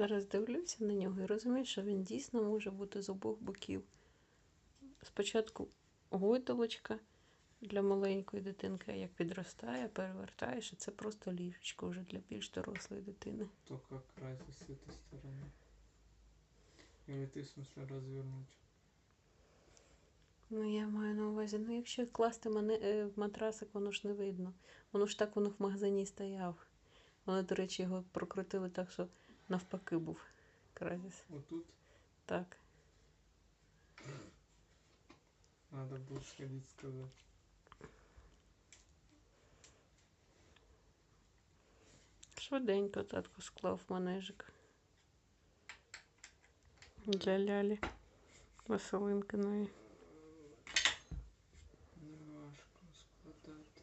Зараз дивлюся на нього і розумію, що він дійсно може бути з обох боків. Спочатку гойдалочка для маленької дитинки, а як підростає, перевертаєш, і це просто ліжечко вже для більш дорослої дитини. То как разница с этой стороны? Или ты, в смысле, развернуть? Ну, я маю на увазі, ну якщо класти мене е, в матрасик, воно ж не видно. Воно ж так воно в магазині і стояв. Вони, до речі, його прокрутили так, що навпаки був крадіс. Отут? Так. Надо було сходити сказати. Швиденько татко склав манежик. Для лялі. Веселинкиної. Немножко складати.